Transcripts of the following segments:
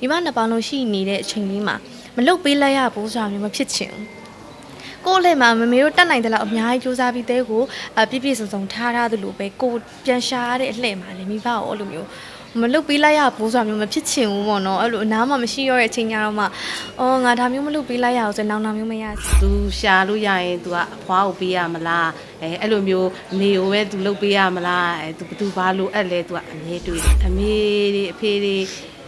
ဒီမနှစ်ပေါင်းလုံးရှိနေတဲ့အချိန်လေးမှာမလုတ်ပေးလိုက်ရဘူးဆိုတာမျိုးမဖြစ်ချင်ဘူးကိုယ့်လက်မှာမမေတို့တတ်နိုင်တဲ့လောက်အများကြီးစူးစမ်းပြီးတဲကိုအပြည့်ပြည့်စုံစုံထားထားသလိုပဲကိုယ်ပြန်ရှာရတဲ့အလှည့်မှာလည်းမိဘကိုအဲ့လိုမျိုးမလုတ်ပေးလိုက်ရဘူးဆိုတာမျိုးမဖြစ်ချင်ဘူးပေါ့နော်အဲ့လိုအနားမှာမရှိရတဲ့အချိန်ကြတော့မှအော်ငါဒါမျိုးမလုတ်ပေးလိုက်ရအောင်ဆိုတော့နောင်နောင်မျိုးမရစီ သူရှာလို့ရရင် तू ကအဖွားကိုပေးရမလားအဲအဲ့လိုမျိုးအမေကိုပဲ तू လုပ်ပေးရမလားအဲ तू ဘသူဘာလို့အဲ့လဲ तू ကအမြဲတွေးတယ်အမေတွေအဖေတွေ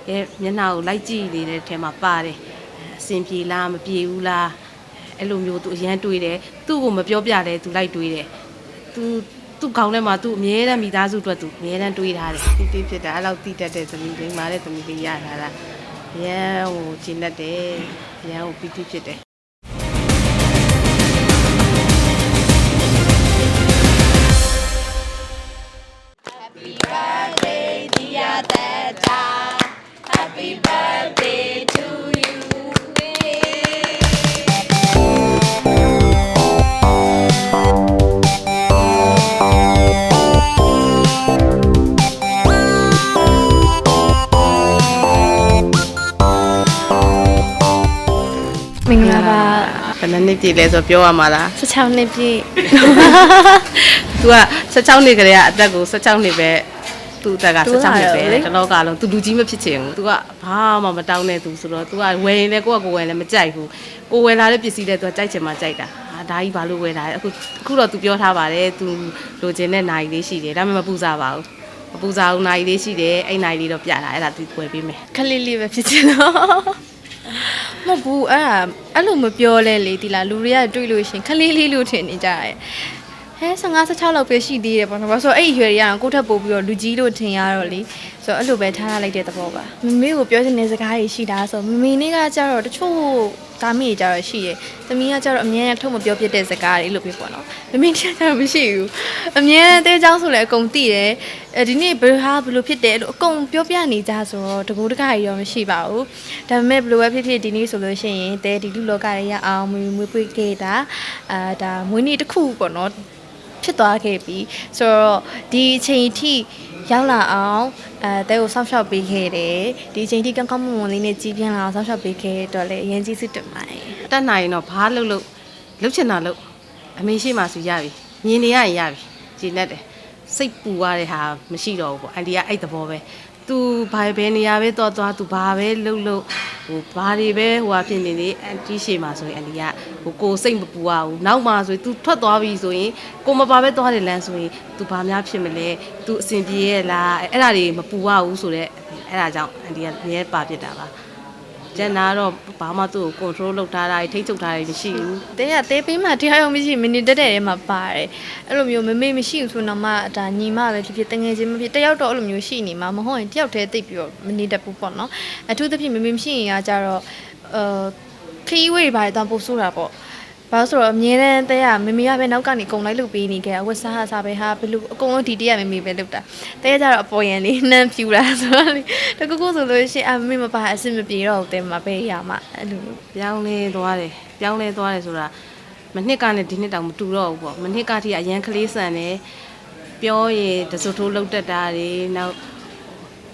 ရဲ့မျက်နှာကိုလိုက်ကြည့်နေတဲ့ထဲမှာပါတယ်အဆင်ပြေလားမပြေဘူးလားအဲ့လိုမျိုးသူအရန်တွေးတယ်သူ့ကိုမပြောပြလဲသူလိုက်တွေးတယ်သူသူ့ခေါင်းထဲမှာသူအမြဲတမ်းမိသားစုအတွက်သူအမြဲတမ်းတွေးထားတယ်တိတိဖြစ်တာအဲ့လောက်တိတတ်တဲ့သမီးလေးမာတဲ့သမီးလေးရလာတာရန်ဟိုဂျင်းတ်တယ်ရန်ဟိုပီတိဖြစ်တယ် နှစ်နှစ်ပြည့်လဲဆိုပြောရမှာလား 16နှစ်ပြည့် तू က16နှစ်ကလေးကအသက်ကို16နှစ်ပဲသူ့အသက်က16နှစ်ပဲတလောကလုံး तू လူကြီးမဖြစ်ချင်ဘူး तू ကဘာမှမတောင်းတဲ့သူဆိုတော့ तू ကဝယ်ရင်လည်းကိုယ့်ကကိုယ်ဝယ်လည်းမကြိုက်ဘူးကိုယ်ဝယ်လာတဲ့ပစ္စည်းလည်း तू ကကြိုက်ချင်မှကြိုက်တာဟာဒါကြီးဘာလို့ဝယ်လာလဲအခုအခုတော့ तू ပြောထားပါတယ် तू လိုချင်တဲ့နိုင်လေးရှိတယ်ဒါပေမဲ့မပူစားပါဘူးမပူစားဘူးနိုင်လေးရှိတယ်အဲ့နိုင်လေးတော့ပြတာအဲ့ဒါ तू ဝယ်ပေးမယ် ခလေးလေးပဲဖြစ်ချင်တော့ မဟုတ်ဘူးအဲ့ဒါအဲ့လိုမပြောလဲလေဒီလားလူတွေကတွေ့လို့ရှရင်ခလေးလေးလို့ထင်နေကြတယ်ဟဲ15 16လောက်ပဲရှိသေးတယ်ပေါ့နော်ဘာလို့ဆိုတော့အဲ့ဒီရွယ်တွေကတော့ကိုယ့်ထက်ပိုပြီးတော့လူကြီးလို့ထင်ရတော့လေဆိုတော့အဲ့လိုပဲထားထားလိုက်တဲ့သဘောပါမမေကိုပြောချင်တဲ့စကားတွေရှိတာဆိုမမေနေ့ကကြတော့တချို့သားမိတွေကြတော့ရှိတယ်သမီးကကြတော့အမြဲတမ်းထုတ်မပြောပြတဲ့စကားတွေလို့ပြောပေါ့နော်မမေတရားကြတော့မရှိဘူးအမြဲတမ်းတဲเจ้าဆိုလည်းအကုန်သိတယ်အဲဒီနေ့ဘယ်ဟာဘယ်လိုဖြစ်တယ်လို့အကုန်ပြောပြနေကြဆိုတော့တကူတကကြီးတော့မရှိပါဘူးဒါပေမဲ့ဘယ်လိုပဲဖြစ်ဖြစ်ဒီနေ့ဆိုလို့ရှိရင်တဲဒီလူလောကတွေရအောင်မွေးမွေးပွေးခဲ့တာအာဒါမွေးနေ့တစ်ခုပေါ့နော် ဖြစ်သွားခဲ့ပြီဆိုတော့ဒီအချိန်အထိ ရောက်လာအောင်အဲတဲကိုဆောက်ရှောက်ပေးခဲ့တယ်ဒီအချိန်အထိကောင်းကောင်းမွန်မွန်လေးနဲ့ကြီးပြင်းလာအောင်ဆောက်ရှောက်ပေးခဲ့တဲ့အတွက်လည်းအရင်ကြီးစစ်တင်ပါတယ်တတ်နိုင်ရင်တော့ဘာလုပ်လို့လုပ်ချင်တာလုပ်အမေရှိမှဆိုရပြီမြင်နေရရင်ရပြီကြည်နဲ့တယ်စိတ်ပူရတဲ့ဟာမရှိတော့ဘူးပေါ့အန်တီကအဲ့သဘောပဲ သူဘာပဲနေရာပဲတော့သွားသူဘာပဲလုပ်လို့ဟိုဘာတွေပဲဟိုဟာဖြစ်နေနေအန်တီရှိမှဆိုရင်အန်တီကဟိုကိုယ်စိတ်မပူရဘူးနောက်မှဆိုရင် तू ထွက်သွားပြီဆိုရင်ကိုမပါပဲသွားတယ်လမ်းဆိုရင် तू ဘာများဖြစ်မလဲ तू အဆင်ပြေရဲ့လားအဲ့ဒါတွေမပူရဘူးဆိုတော့အဲ့ဒါကြောင့်အန်တီကမြဲပါဖြစ်တာပါ ကျန်တာတော့ဘာမှသူ့ကို control လုပ်ထားတာထိ ठ ချုပ်ထားတာမရှိဘူးတဲကတဲပေးမှတရားရုံမရှိမိနစ်တက်တဲ့ထဲမှာပါတယ်အဲ့လိုမျိုးမမေမရှိဘူးဆိုတော့မှဒါညီမပဲဖြစ်ဖြစ်တငယ်ချင်းမဖြစ်တယောက်တော့အဲ့လိုမျိုးရှိနေမှာမဟုတ်ရင်တယောက်တည်းတိတ်ပြီးတော့မနေတတ်ဘူးပေါ့နော်အထူးသဖြင့်မမေမရှိရင်ကကြတော့အာခီးဝေးတွေပါတယ်တော့ပို့ဆိုးတာပေါ့ ဘာလို့ဆိုတော့အမြဲတမ်းတဲကမမေကပဲနောက်ကနေအကုန်လိုက်လုပ်ပေးနေခဲ့အဝတ်စားဟာစားပဲဟာဘယ်လိုအကုန်လုံးဒီတည်းကမမေပဲလုပ်တာတဲကကြတော့အပေါ်ရန်လေးနှမ်းဖြူလာဆိုတော့လေတကူကူဆိုလို့ရှိရင်အမမေမပါအဆင်မပြေတော့ဘူးတဲမှာပဲရမှာအဲ့လိုမျိုးပြောင်းလဲသွားတယ်ပြောင်းလဲသွားတယ်ဆိုတာမနှစ်ကနဲ့ဒီနှစ်တောင်မတူတော့ဘူးပေါ့မနှစ်ကထိအရန်ကလေးဆန်တယ်ပြောရင်တစွတ်ထိုးလောက်တက်တာတွေနောက်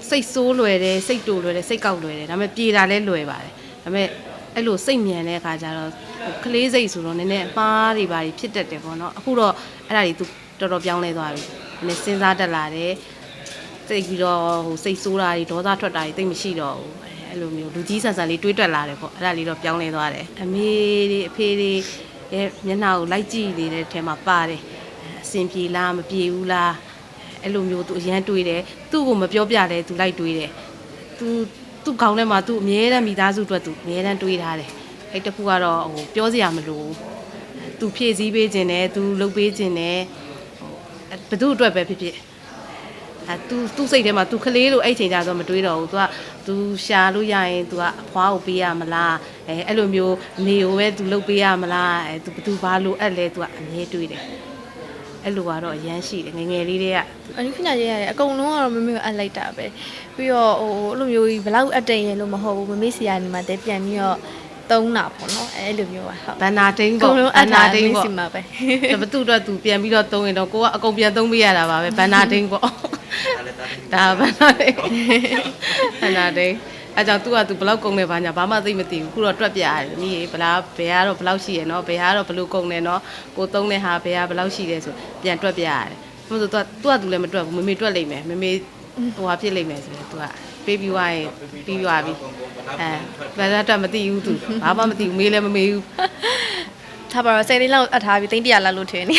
စိတ်ဆိုးလွယ်တယ်စိတ်တူလွယ်တယ်စိတ်ကောက်လွယ်တယ်ဒါပေမဲ့ပြေတာလဲလွယ်ပါတယ်ဒါပေမဲ့ အဲ့လိုစိတ်မြန်တဲ့အခါကျတော့ဟိုကလေးစိတ်ဆိုတော့နည်းနည်းအမှားတွေပါဖြစ်တတ်တယ်ပေါ့နော်အခုတော့အဲ့ဒါတွေသူတော်တော်ပြောင်းလဲသွားပြီနည်းစဉ်းစားတတ်လာတယ်စိတ်ပြီးတော့ဟိုစိတ်ဆိုးတာတွေဒေါသထွက်တာတွေတိတ်မရှိတော့ဘူးအဲ့လိုမျိုးလူကြီးဆန်ဆန်လေးတွေးတွက်လာတယ်ပေါ့အဲ့ဒါလေးတော့ပြောင်းလဲသွားတယ်အမေတွေအဖေတွေရဲ့မျက်နှာကိုလိုက်ကြည့်နေတဲ့ထဲမှာပါတယ်အဆင်ပြေလားမပြေဘူးလားအဲ့လိုမျိုးသူအရန်တွေးတယ်သူ့ကိုမပြောပြလဲသူလိုက်တွေးတယ်သူ သူ့ခေါင်းထဲမှာသူအမြဲတမ်းမိသားစုအတွက်သူအမြဲတမ်းတွေးထားတယ်အဲ့တခုကတော့ဟိုပြောစရာမလိုဘူးသူဖြည့်ဆည်းပေးခြင်းနဲ့သူလုပ်ပေးခြင်းနဲ့ဟိုဘယ်သူအတွက်ပဲဖြစ်ဖြစ် အဲ तू သူ့စိတ်ထဲမှာ तू ကလေးလို့အဲ့ချိန်ကျတော့မတွေးတော့ဘူး तू က तू ရှာလို့ရရင် तू ကအဖွားကိုပေးရမလားအဲအဲ့လိုမျိုးအမေကိုပဲ तू လုပ်ပေးရမလားအဲ तू ဘသူဘာလို့အဲ့လဲ तू ကအမြဲတွေးတယ် အဲ့လိုကတော့အရန်ရှိတယ်ငယ်ငယ်လေးတည်းကအနိဖနာရေးရတယ်အကုန်လုံးကတော့မမေကိုအပ်လိုက်တာပဲပြီးတော့ဟိုအဲ့လိုမျိုးကြီးဘလောက်အပ်တယ်ရင်လို့မဟုတ်ဘူးမမေစီယာနေမှာတဲပြန်ပြီးတော့သုံးတာပေါ့နော်အဲ့လိုမျိုးပါဟုတ်ဘန်နာတိန်အပေါ့ကုန်လုံးအပ်တာမမေပေါ့စီမှာပဲဒါဘသူ့အတွက် तू ပြန်ပြီးတော့သုံးရင်တော့ကိုကအကုန်ပြန်သုံးပေးရတာပါပဲဘန်နာတိန်ပေါ့ဒါဘန်နာတိန်ဘန်နာတိန် အဲကြောင့် तू က तू ဘယ်လောက်ကုန်လဲဘာညာဘာမှသိမသိဘူးခုတော့တွက်ပြရတယ်မိရေဘလားဘယ်ကတော့ဘယ်လောက်ရှိရယ်နော်ဘယ်ကတော့ဘယ်လိုကုန်လဲနော်ကိုသုံးတဲ့ဟာဘယ်ကဘယ်လောက်ရှိတယ်ဆိုပြန်တွက်ပြရတယ်မဟုတ်ဆို तू က तू က तू လည်းမတွက်ဘူးမမေတွက်လိမ့်မယ်မမေဟိုဟာဖြစ်လိမ့်မယ်ဆိုတော့ तू ကပေးပြီးွားရင်ပြီးွားပြီအဲဘယ်တော့မသိဘူး तू ဘာမှမသိဘူးမေးလည်းမမေးဘူး ထားပါတော့စိတ်လေးလောက်အပ်ထားပြီးသိန်းတရာလောက်လို့ထင်နေ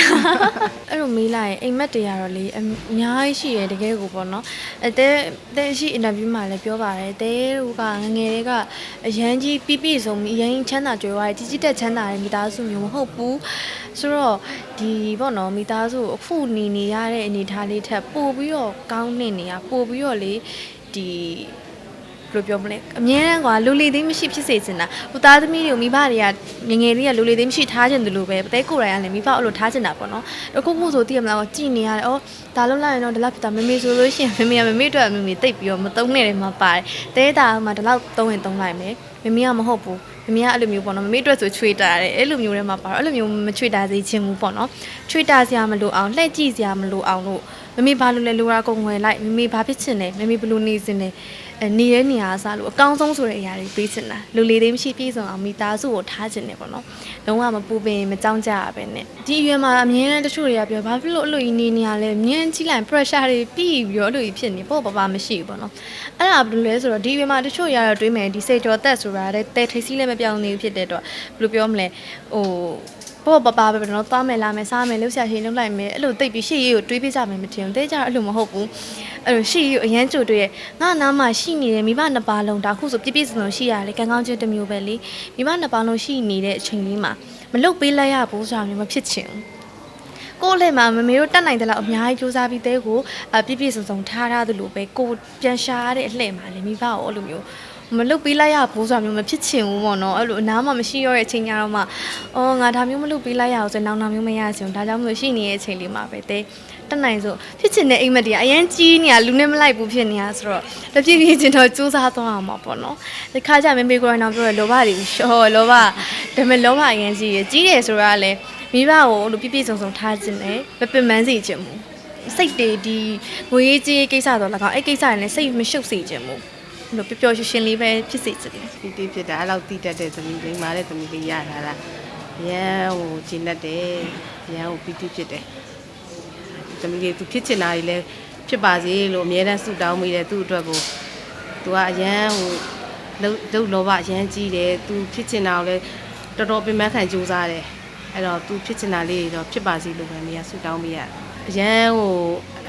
အဲ့လိုမေးလိုက်ရင်အိမ်မက်တွေကတော့လေအများကြီးရှိရတကယ်ကိုပေါ့နော်အဲတဲတဲရှိအင်တာဗျူးမှာလည်းပြောပါတယ်တဲတို့ကငငယ်တွေကအရန်ကြီးပြပြဆုံးပြီးအရန်ချမ်းသာကြွယ်ဝတယ်ကြီးကြီးတက်ချမ်းသာတဲ့မိသားစုမျိုးမဟုတ်ဘူးဆိုတော့ဒီပေါ့နော်မိသားစုအခုနေနေရတဲ့အနေအထားလေးထက်ပို့ပြီးတော့ကောင်းနေနေရပို့ပြီးတော့လေဒီ ဘယ်လိုပြောမလဲအမြဲတမ်းကွာလူလီသိမ်းမရှိဖြစ်စေချင်တာဟိုသားသမီးတွေကိုမိဘတွေကငယ်ငယ်လေးကလူလီသိမ်းမရှိထားချင်တယ်လို့ပဲပတဲကိုယ်တိုင်ကလည်းမိဘအဲ့လိုထားချင်တာပေါ့နော်အခုခုဆိုသိရမလားကြည်နေရတယ်ဩဒါလုံးလိုက်ရင်တော့ဒီလောက်ဖြစ်တာမမေဆိုလို့ရှိရင်မမေကမမေအတွက်မမေတိတ်ပြီးတော့မသုံးနဲ့တယ်မှာပါတယ်တဲတာမှဒီလောက်သုံးရင်သုံးလိုက်မယ်မမေကမဟုတ်ဘူးမမေကအဲ့လိုမျိုးပေါ့နော်မမေအတွက်ဆိုချွေတာတယ်အဲ့လိုမျိုးတွေမှာပါတော့အဲ့လိုမျိုးမချွေတာစေချင်ဘူးပေါ့နော်ချွေတာစရာမလိုအောင်လှည့်ကြည့်စရာမလိုအောင်လို့ မမေဘာလို့လဲလိုရာကုန်ဝယ်လိုက်မမေဘာဖြစ်ချင်လဲမမေဘယ်လိုနေစင်လဲအဲနေတဲ့နေရာအစားလို့အကောင်းဆုံးဆိုတဲ့အရာတွေပေးချင်တာလူလေးသေးမရှိပြည့်စုံအောင်မိသားစုကိုထားချင်တယ်ပေါ့နော်လုံးဝမပူပင်မကြောက်ကြရပဲနဲ့ဒီအရွယ်မှာအမြဲတမ်းတချို့တွေကပြောဘာဖြစ်လို့အဲ့လိုကြီးနေနေရလဲမြင်းကြီးလိုက် pressure တွေပြီးပြီးတော့အဲ့လိုကြီးဖြစ်နေပေါ့ပပမရှိဘူးပေါ့နော်အဲ့ဒါဘယ်လိုလဲဆိုတော့ဒီအရွယ်မှာတချို့ရတော့တွေးမယ်ဒီစိတ်ကြောတက်ဆိုတာတဲ့တဲထိပ်စီးလည်းမပြောင်းသေးဘူးဖြစ်တဲ့တော့ဘယ်လိုပြောမလဲဟို ပေါ့ပပပဲပဲတော့သွားမယ်လာမယ်စားမယ်လှုပ်ရှားရှင်လှုပ်လိုက်မယ်အဲ့လိုတိတ်ပြီးရှေ့ရေးကိုတွေးပြကြမယ်မထင်ဘူးတဲကြတော့အဲ့လိုမဟုတ်ဘူးအဲ့လိုရှေ့ရေးကိုအရန်ကြိုတွေးရငါနားမှာရှိနေတယ်မိဘနှစ်ပါးလုံးဒါခုဆိုပြည့်ပြည့်စုံစုံရှိရတယ်ကံကောင်းခြင်းတစ်မျိုးပဲလေမိဘနှစ်ပါးလုံးရှိနေတဲ့အချိန်လေးမှာမလုတ်ပေးလိုက်ရဘူးဆိုတာမျိုးမဖြစ်ချင်ဘူးကိုယ့်လည်းမှာမမေတို့တတ်နိုင်တဲ့လောက်အများကြီးစူးစမ်းပြီးတဲကိုအပြည့်ပြည့်စုံစုံထားထားသလိုပဲကိုပြန်ရှာရတဲ့အလှည့်မှာလေမိဘကိုအဲ့လိုမျိုး မလုတ်ပေးလိုက်ရဘူးဆိုတာမျိုးမဖြစ်ချင်ဘူးပေါ့နော်အဲ့လိုအနားမှာမရှိရတဲ့အချိန်ကြတော့မှအော်ငါဒါမျိုးမလုတ်ပေးလိုက်ရအောင်ဆိုရင်နောက်နောက်မျိုးမရချင်ဘူးဒါကြောင့်မလို့ရှိနေတဲ့အချိန်လေးမှာပဲတဲတက်နိုင်ဆိုဖြစ်ချင်တဲ့အိမ်မက်တွေကအရင်ကြီးနေရလူနဲ့မလိုက်ဘူးဖြစ်နေတာဆိုတော့တပြည့်ပြည့်ချင်းတော့စူးစမ်းသွားအောင်ပါပေါ့နော်ဒီခါကျမမေကိုရိုင်းအောင်ပြောရလောဘတွေရှော့လောဘဒါပေမဲ့လောဘအရင်ကြီးရကြီးတယ်ဆိုတာကလည်းမိဘကိုအဲ့လိုပြည့်ပြည့်စုံစုံထားခြင်းနဲ့မပင်ပန်းစေခြင်းဘူးစိတ်တွေဒီငွေရေးကြေးကိစ္စတော့၎င်းအဲ့ကိစ္စတွေလည်းစိတ်မရှုပ်စေခြင်းဘူး အဲ့လိုပျော်ပျော်ရွှင်ရွှင်လေးပဲဖြစ်စေချင်တယ်ပီတိဖြစ်တာအဲ့လောက်တိတတ်တဲ့သမီးလေးမာတဲ့သမီးလေးရတာလားရန်ဟိုကျင်းတတ်တယ်ရန်ဟိုပီတိဖြစ်တယ်သမီးလေးသူဖြစ်ချင်တာကြီးလဲဖြစ်ပါစေလို့အမြဲတမ်းဆုတောင်းမိတယ်သူ့အတွက်ကိုသူကအရန်ဟိုလှုပ်လှုပ်လောဘအရန်ကြီးတယ်သူဖြစ်ချင်တာကိုလဲတော်တော်ပင်ပန်းခံကြိုးစားတယ်အဲ့တော့သူဖြစ်ချင်တာလေးတွေတော့ဖြစ်ပါစေလို့ပဲနေရာဆုတောင်းမိရတယ် အရန်ဟို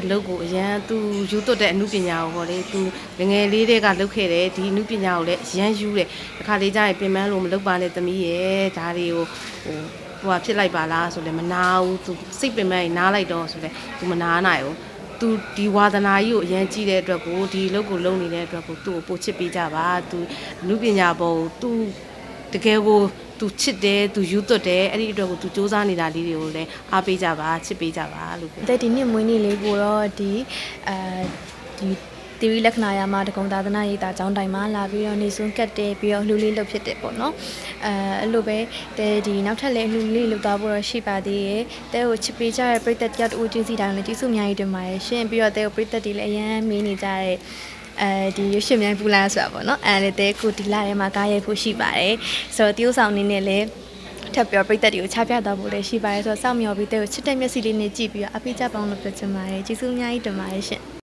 အလုပ်ကိုအရန်သူယူသွတ်တဲ့အမှုပညာကိုပေါ့လေသူငယ်ငယ်လေးတည်းကလုပ်ခဲ့တယ်ဒီအမှုပညာကိုလည်းအရန်ယူတယ်တခါလေးကျရင်ပြင်ပန်းလို့မလုပ်ပါနဲ့သမီးရဲ့ဒါတွေကိုဟိုဟိုဟာဖြစ်လိုက်ပါလားဆိုလည်းမနာဘူးသူစိတ်ပင်ပန်းရင်နားလိုက်တော့ဆိုလည်းသူမနာနိုင်ဘူးသူဒီဝါသနာကြီးကိုအရန်ကြည့်တဲ့အတွက်ကိုဒီလုပ်ကိုလုပ်နေတဲ့အတွက်ကိုသူ့ကိုပို့ချစ်ပေးကြပါသူလူပညာပေါ်ကိုသူတကယ်ကို သူချစ်တယ်သူယူသွတ်တယ်အဲ့ဒီအတွက်ကိုသူစူးစမ်းနေတာလေးတွေကိုလည်းအားပေးကြပါချစ်ပေးကြပါလို့ပြောတဲ့ဒီနှစ်မွေးနေ့လေးကိုတော့ဒီအဲဒီတီဗီလက္ခဏာရမှာတကုံသာသနာရေးတာကျောင်းတိုင်မှာလာပြီးတော့နေစွန်းကတ်တယ်ပြီးတော့လှူလေးလုပ်ဖြစ်တယ်ပေါ့နော်အဲအဲ့လိုပဲတဲ့ဒီနောက်ထပ်လည်းလှူလေးလုပ်သွားဖို့တော့ရှိပါသေးရဲ့တဲ့ကိုချစ်ပေးကြတဲ့ပရိသတ်တယောက်တူချင်းစီတိုင်းလည်းကျေးဇူးအများကြီးတင်ပါတယ်ရှင်ပြီးတော့တဲ့ကိုပရိသတ်တွေလည်းအရန်မေးနေကြတဲ့ အဲဒီရွှေရှင်မြိုင်ပူလာဆိုတာပေါ့နော်အဲလည်းတဲ့ကိုဒီလာထဲမှာကားရိုက်ဖို့ရှိပါတယ်ဆိုတော့တရုတ်ဆောင်အနေနဲ့လည်းထပ်ပြောပြိသက်တွေကိုချပြသွားဖို့လည်းရှိပါတယ်ဆိုတော့စောင့်မျှော်ပြီးတဲ့ကိုချစ်တဲ့မျက်စိလေးနဲ့ကြည့်ပြီးတော့အပိကြပေါင်းလို့ပြောချင်ပါတယ်ကျေးဇူးအများကြီးတင်ပါတယ်ရှင်